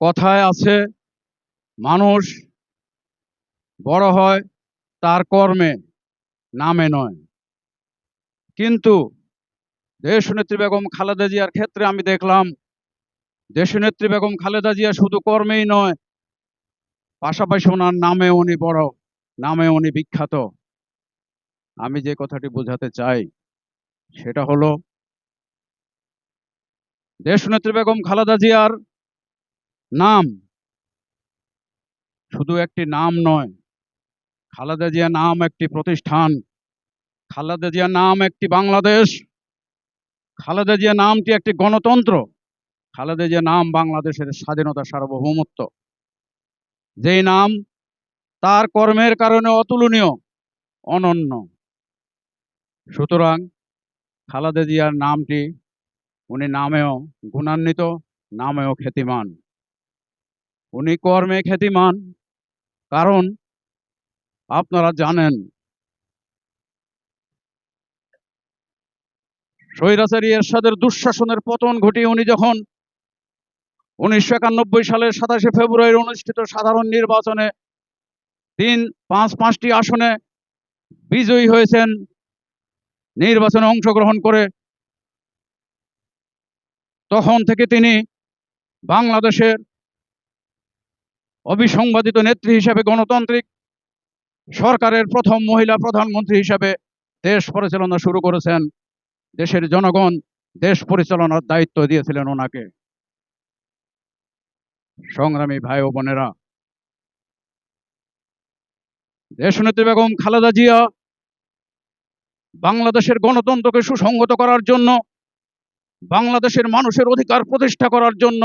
কথায় আছে, মানুষ বড় হয় তার কর্মে, নামে নয়। কিন্তু দেশনেত্রী বেগম খালেদা জিয়ার ক্ষেত্রে আমি দেখলাম, দেশনেত্রী বেগম খালেদা জিয়া শুধু কর্মেই নয়, পাশাপাশি ওনার নামে উনি বড়, নামে উনি বিখ্যাত। আমি যে কথাটি বোঝাতে চাই, সেটা হলো, দেশনেত্রী বেগম খালেদা জিয়ার নাম। শুধু একটি নাম নয়, খালেদা জিয়া নাম একটি প্রতিষ্ঠান, খালেদা জিয়া নাম একটি বাংলাদেশ, খালেদা জিয়া নামটি একটি গণতন্ত্র, খালেদা জিয়া নাম বাংলাদেশের স্বাধীনতা সার্বভৌমত্ব। যেই নাম তার কর্মের কারণে অতুলনীয়, অনন্য। সুতরাং খালেদা জিয়ার নামটি উনি নামেও গুণান্বিত, নামেও খ্যাতিমান। উনি কর্মে খ্যাতিমান। কারণ আপনারা জানেন স্বৈরাচারী এরশাদের দুঃশাসনের পতন ঘটিয়ে উনি যখন উনিশশো একানব্বই সালের সাতাশে ফেব্রুয়ারি অনুষ্ঠিত সাধারণ নির্বাচনে তিন, পাঁচ, পাঁচটি আসনে বিজয়ী হয়েছেন, নির্বাচনে অংশগ্রহণ করে তখন থেকে তিনি বাংলাদেশের অবিসংবাদিত নেত্রী হিসেবে গণতান্ত্রিক সরকারের প্রথম মহিলা প্রধানমন্ত্রী হিসেবে দেশ পরিচালনা শুরু করেছেন। দেশের জনগণ দেশ পরিচালনার দায়িত্ব দিয়েছিলেন ওনাকে। সংগ্রামী ভাই ও বোনেরা, দেশনেত্রী বেগম খালেদা জিয়া বাংলাদেশের গণতন্ত্রকে সুসংহত করার জন্য, বাংলাদেশের মানুষের অধিকার প্রতিষ্ঠা করার জন্য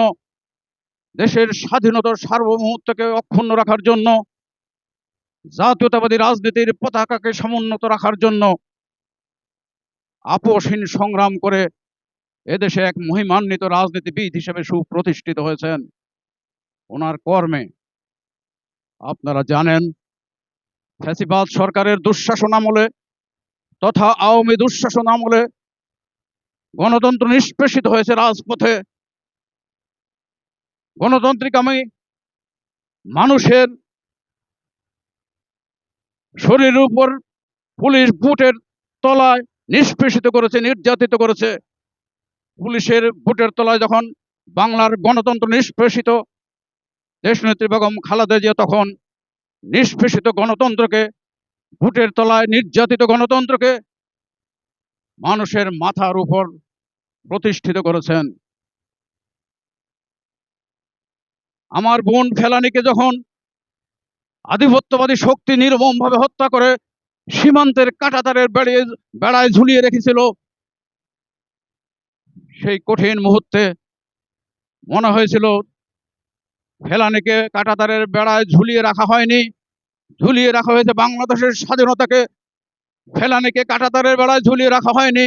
দেশের স্বাধীনতার সার্বভৌমত্বকে অক্ষুণ্ণ রাখার জন্য, জাতীয়তাবাদী রাজনীতির পতাকাকে সমুন্নত রাখার জন্য আপোষহীন সংগ্রাম করে এদেশে এক মহিমান্বিত রাজনীতিবিদ হিসেবে সুপ্রতিষ্ঠিত হয়েছেন ওনার কর্মে। আপনারা জানেন, ফ্যাসিবাদ সরকারের দুঃশাসন আমলে তথা আওয়ামী দুঃশাসন আমলে গণতন্ত্র নিষ্পেষিত হয়েছে রাজপথে। গণতান্ত্রিক আমি মানুষের শরীরের উপর পুলিশ বুটের তলায় নিষ্পেষিত করেছে, নির্যাতিত করেছে। পুলিশের বুটের তলায় যখন বাংলার গণতন্ত্র নিষ্পেষিত, দেশনেত্রী বেগম খালেদা জিয়া তখন নিষ্পেষিত গণতন্ত্রকে বুটের তলায় নির্যাতিত গণতন্ত্রকে মানুষের মাথার উপর প্রতিষ্ঠিত করেছেন। আমার বোন ফেলানিকে যখন আধিপত্যবাদী শক্তি নির্মমভাবে হত্যা করে সীমান্তের কাঁটাতারের বেড়িয়ে বেড়ায় ঝুলিয়ে রেখেছিল, সেই কঠিন মুহূর্তে মনে হয়েছিল, ফেলানিকে কাঁটাতারের বেড়ায় ঝুলিয়ে রাখা হয়নি। ঝুলিয়ে রাখা হয়েছে বাংলাদেশের স্বাধীনতাকে। ফেলানিকে কাঁটাতারের বেড়ায় ঝুলিয়ে রাখা হয়নি।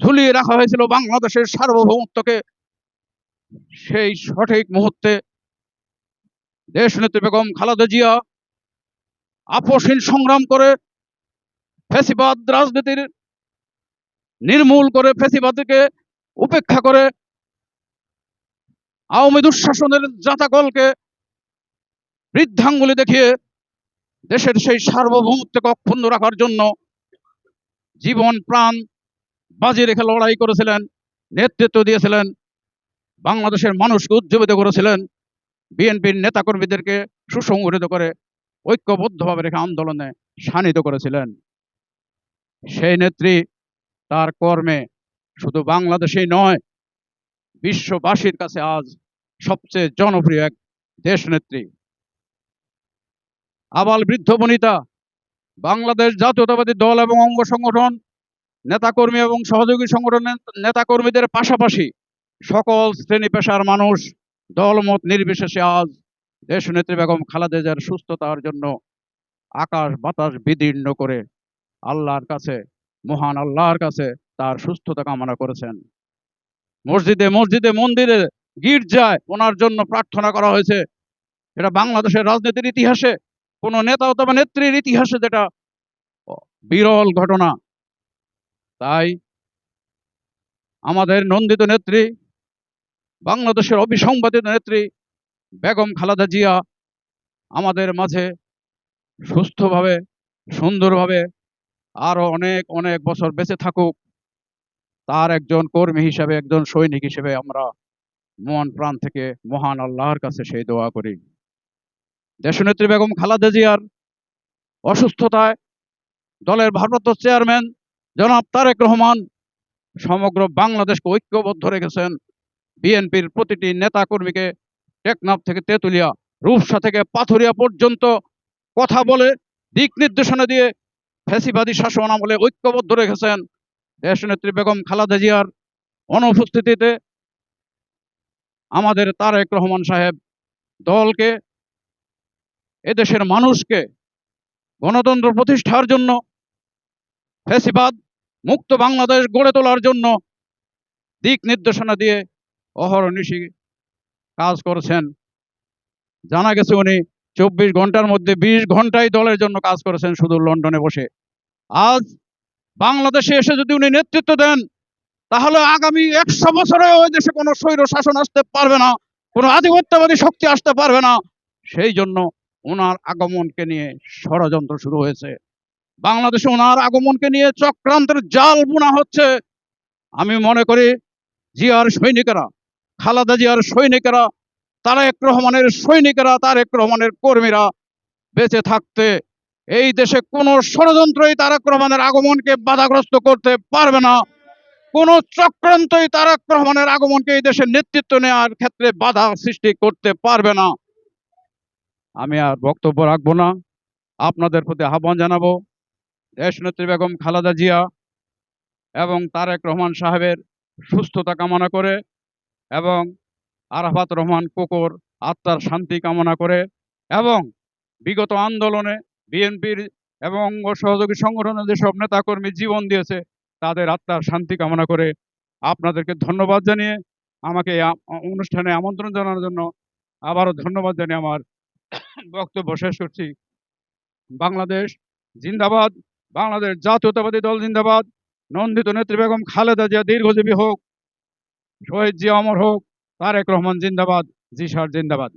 ঝুলিয়ে রাখা হয়েছিল বাংলাদেশের সার্বভৌমত্বকে। সেই সঠিক মুহূর্তে দেশনেত্রী বেগম খালেদা জিয়া আপোষহীন সংগ্রাম করে ফেসিবাদ রাজনীতির নির্মূল করে ফেসিবাদকে উপেক্ষা করে আওয়ামী দুঃশাসনের জাতাকলকে বৃদ্ধাঙ্গুলি দেখিয়ে দেশের সেই সার্বভৌমত্বকে অক্ষুণ্ণ রাখার জন্য জীবন প্রাণ বাজি রেখে লড়াই করেছিলেন, নেতৃত্ব দিয়েছিলেন, বাংলাদেশের মানুষকে উজ্জীবিত করেছিলেন। বিএনপির নেতাকর্মীদেরকে সুসংগঠিত করে ঐক্যবদ্ধভাবে রেখে আন্দোলনে শানিত করেছিলেন। সেই নেত্রী তার কর্মে শুধু বাংলাদেশেই নয়, বিশ্ববাসীর কাছে আজ সবচেয়ে জনপ্রিয় এক দেশ নেত্রী। আবাল বৃদ্ধ বনিতা, বাংলাদেশ জাতীয়তাবাদী দল এবং অঙ্গ সংগঠন, নেতাকর্মী এবং সহযোগী সংগঠনের নেতাকর্মীদের পাশাপাশি সকল শ্রেণি পেশার মানুষ দলমত নির্বিশেষে আজ দেশনেত্রী বেগম খালেদা জিয়ার সুস্থতার জন্য আকাশ বাতাস বিদীর্ণ করে আল্লাহর কাছে, মহান আল্লাহর কাছে তার সুস্থতা কামনা করেছেন। মসজিদে মসজিদে, মন্দিরে গির্জায় ওনার জন্য প্রার্থনা করা হয়েছে। এটা বাংলাদেশের রাজনীতির ইতিহাসে, কোন নেতা অথবা নেত্রীর ইতিহাসে যেটা বিরল ঘটনা। তাই আমাদের নন্দিত নেত্রী বাংলাদেশের অবিসংবাদিত নেত্রী বেগম খালাদা জিয়া আমাদের মাঝে সুস্থভাবে, সুন্দরভাবে আরও অনেক অনেক বছর বেঁচে থাকুক। তার একজন কর্মী হিসেবে, একজন সৈনিক হিসেবে আমরা মন প্রাণ থেকে মহান আল্লাহর কাছে সেই দোয়া করি। দেশনেত্রী বেগম খালাদা জিয়ার অসুস্থতায় দলের ভারপ্রাপ্ত চেয়ারম্যান জনাব তারেক রহমান সমগ্র বাংলাদেশকে ঐক্যবদ্ধ রেখেছেন। বিএনপির প্রতিটি নেতা কর্মীকে টেকনাফ থেকে তেঁতুলিয়া, রূপসা থেকে পাথুরিয়া পর্যন্ত কথা বলে, দিক নির্দেশনা দিয়ে ফ্যাসিবাদী শাসন আমলে ঐক্যবদ্ধ রেখেছেন দেশনেত্রী বেগম খালেদা জিয়ার অনুপস্থিতিতে আমাদের তারেক রহমান সাহেব দলকে, এদেশের মানুষকে গণতন্ত্র প্রতিষ্ঠার জন্য, ফ্যাসিবাদ মুক্ত বাংলাদেশ গড়ে তোলার জন্য দিক নির্দেশনা দিয়ে অহরনিশি কাজ করেছেন। জানা গেছে উনি চব্বিশ ঘণ্টার মধ্যে বিশ ঘন্টাই দলের জন্য কাজ করেছেন শুধু লন্ডনে বসে। আজ বাংলাদেশে এসে যদি উনি নেতৃত্ব দেন, তাহলে আগামী একশো বছরে ওই দেশে কোনো স্বৈর শাসন আসতে পারবে না, কোনো আধিপত্যবাদী শক্তি আসতে পারবে না। সেই জন্য ওনার আগমনকে নিয়ে ষড়যন্ত্র শুরু হয়েছে। বাংলাদেশে ওনার আগমনকে নিয়ে চক্রান্তের জাল বোনা হচ্ছে। আমি মনে করি জিয়ার সৈনিকেরা খালাদা জিয়ার সৈনিকেরা, তারেক রহমানের সৈনিকেরা, তারেক রহমানের কর্মীরা বেঁচে থাকতে, এই দেশে কোনো ষড়যন্ত্রই তারেক রহমানের আগমনকে বাধাগ্রস্ত করতে পারবে না। কোনো চক্রান্তই তারেক রহমানের আগমনকে এই দেশের নেতৃত্ব নেওয়ার ক্ষেত্রে বাধা সৃষ্টি করতে পারবে না। আমি আর বক্তব্য রাখব না। আপনাদের প্রতি আহ্বান জানাব, দেশনেত্রী বেগম খালাদা জিয়া এবং তারেক রহমান সাহেবের সুস্থতা কামনা করে এবং আরাফাত রহমান কোকর আত্মার শান্তি কামনা করে এবং বিগত আন্দোলনে বিএনপির এবং সহযোগী সংগঠনের যেসব নেতাকর্মী জীবন দিয়েছে, তাদের আত্মার শান্তি কামনা করে আপনাদেরকে ধন্যবাদ জানিয়ে আমাকে অনুষ্ঠানে আমন্ত্রণ জানানোর জন্য আবারও ধন্যবাদ জানিয়ে আমার বক্তব্য শেষ করছি। বাংলাদেশ জিন্দাবাদ, বাংলাদেশ জাতীয়তাবাদী দল জিন্দাবাদ, নন্দিত নেত্রী বেগম খালেদা জিয়া দীর্ঘজীবী হোক। শহীদ জিয়া অমর হোক তারেক রহমান জিন্দাবাদ জি সার জিন্দাবাদ।